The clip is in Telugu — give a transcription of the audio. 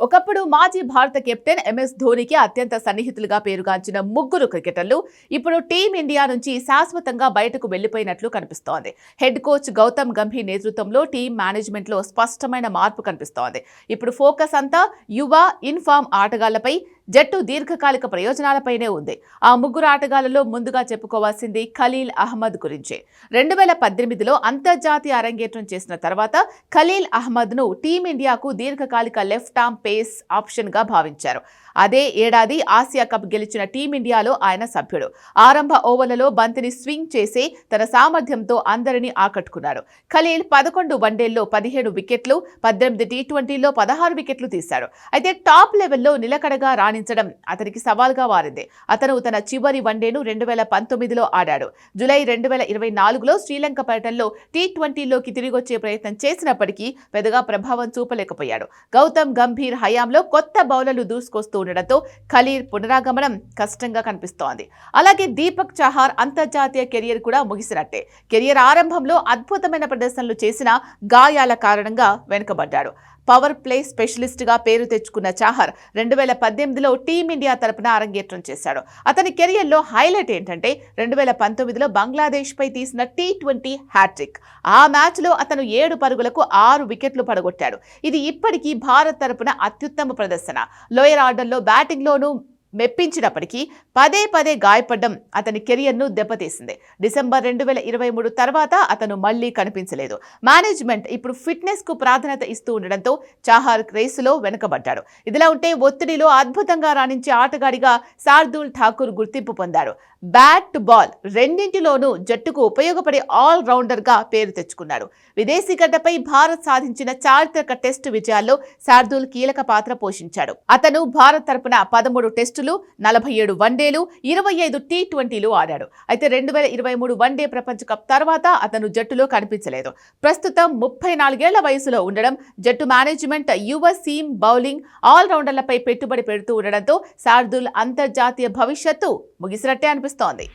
ఒకప్పుడు మాజీ భారత కెప్టెన్ ఎంఎస్ ధోనికి అత్యంత సన్నిహితులుగా పేరుగాంచిన ముగ్గురు క్రికెటర్లు ఇప్పుడు టీమిండియా నుంచి శాశ్వతంగా బయటకు వెళ్ళిపోయినట్లు కనిపిస్తోంది. హెడ్ కోచ్ గౌతమ్ గంభీర్ నేతృత్వంలో టీం మేనేజ్మెంట్లో స్పష్టమైన మార్పు కనిపిస్తోంది. ఇప్పుడు ఫోకస్ అంతా యువ ఇన్ఫామ్ ఆటగాళ్ళపై జట్టు దీర్ఘకాలిక ప్రయోజనాలపైనే ఉంది. ఆ ముగ్గురు ఆటగాళ్ళలో ముందుగా చెప్పుకోవాల్సింది ఖలీల్ అహ్మద్ గురించే. రెండు వేల పద్దెనిమిదిలో అంతర్జాతీయ అరంగేట్రం చేసిన తర్వాత ఖలీల్ అహ్మద్ను టీమిండియాకు దీర్ఘకాలిక లెఫ్ట్ ఆర్మ్ పేస్ ఆప్షన్గా భావించారు. అదే ఏడాది ఆసియా కప్ గెలిచిన టీమిండియాలో ఆయన సభ్యుడు. ఆరంభ ఓవర్లలో బంతిని స్వింగ్ చేసి తన సామర్థ్యంతో అందరినీ ఆకట్టుకున్నారు. ఖలీల్ పదకొండు వన్డేల్లో పదిహేడు వికెట్లు పద్దెనిమిది టీ ట్వంటీలో పదహారు వికెట్లు తీశాడు. అయితే టాప్ లెవెల్లో నిలకడగా రాణించడం అతనికి సవాల్గా మారింది. అతను తన చివరి వన్డేను రెండు వేల పంతొమ్మిదిలో ఆడాడు. జూలై రెండు వేల ఇరవై నాలుగులో శ్రీలంక పర్యటనలో టీ ట్వంటీలోకి తిరిగొచ్చే ప్రయత్నం చేసినప్పటికీ పెద్దగా ప్రభావం చూపలేకపోయాడు. గౌతమ్ గంభీర్ హయాంలో కొత్త బౌలర్లు దూసుకొస్తూ ఉండడంతో ఖలీర్ పునరాగమనం కష్టంగా కనిపిస్తోంది. అలాగే దీపక్ చహార్ అంతర్జాతీయ కెరియర్ కూడా ముగిసినట్టే. కెరియర్ ఆరంభంలో అద్భుతమైన ప్రదర్శనలు చేసిన గాయాల కారణంగా వెనుకబడ్డాడు. పవర్ ప్లే స్పెషలిస్ట్గా పేరు తెచ్చుకున్న చాహర్ రెండు వేల పద్దెనిమిదిలో టీమిండియా తరపున అరంగేట్రం చేశాడు. అతని కెరియర్లో హైలైట్ ఏంటంటే రెండు వేల పంతొమ్మిదిలో బంగ్లాదేశ్పై తీసిన టీ ట్వంటీ హ్యాట్రిక్. ఆ మ్యాచ్లో అతను ఏడు పరుగులకు ఆరు వికెట్లు పడగొట్టాడు. ఇది ఇప్పటికీ భారత్ తరపున అత్యుత్తమ ప్రదర్శన. లోయర్ ఆర్డర్లో బ్యాటింగ్లోనూ మెప్పించినప్పటికీ పదే పదే గాయపడ్డం అతని కెరియర్ను దెబ్బతీసింది. డిసెంబర్ రెండు వేల ఇరవై మూడు తర్వాత అతను మళ్ళీ కనిపించలేదు. మేనేజ్మెంట్ ఇప్పుడు ఫిట్నెస్కు ప్రాధాన్యత ఇస్తూ ఉండడంతో చాహార్ రేసులో వెనుకబడ్డాడు. ఇదిలా ఉంటే ఒత్తిడిలో అద్భుతంగా రాణించే ఆటగాడిగా శార్దూల్ ఠాకూర్ గుర్తింపు పొందాడు బ్యాట్ బాల్ రెండింటిలోనూ జట్టుకు ఉపయోగపడే ఆల్ రౌండర్గా పేరు తెచ్చుకున్నాడు. విదేశీ గడ్డపై భారత్ సాధించిన చారిత్రక టెస్టు విజయాల్లో శార్దూల్ కీలక పాత్ర పోషించాడు. అతను భారత్ తరపున పదమూడు టెస్టులు నలభై ఏడు వన్డేలు ఇరవై ఐదు టీ ట్వంటీలు ఆడాడు. అయితే రెండు వేల ఇరవై మూడు వన్డే ప్రపంచ కప్ తర్వాత అతను జట్టులో కనిపించలేదు. ప్రస్తుతం ముప్పై నాలుగేళ్ళ వయసులో ఉండడం జట్టు మేనేజ్మెంట్ యువ సీమ్ బౌలింగ్ ఆల్ రౌండర్లపై పెట్టుబడి పెడుతూ ఉండడంతో శార్దుల్ అంతర్జాతీయ భవిష్యత్తు ముగిసినట్టే అనిపిస్తోంది.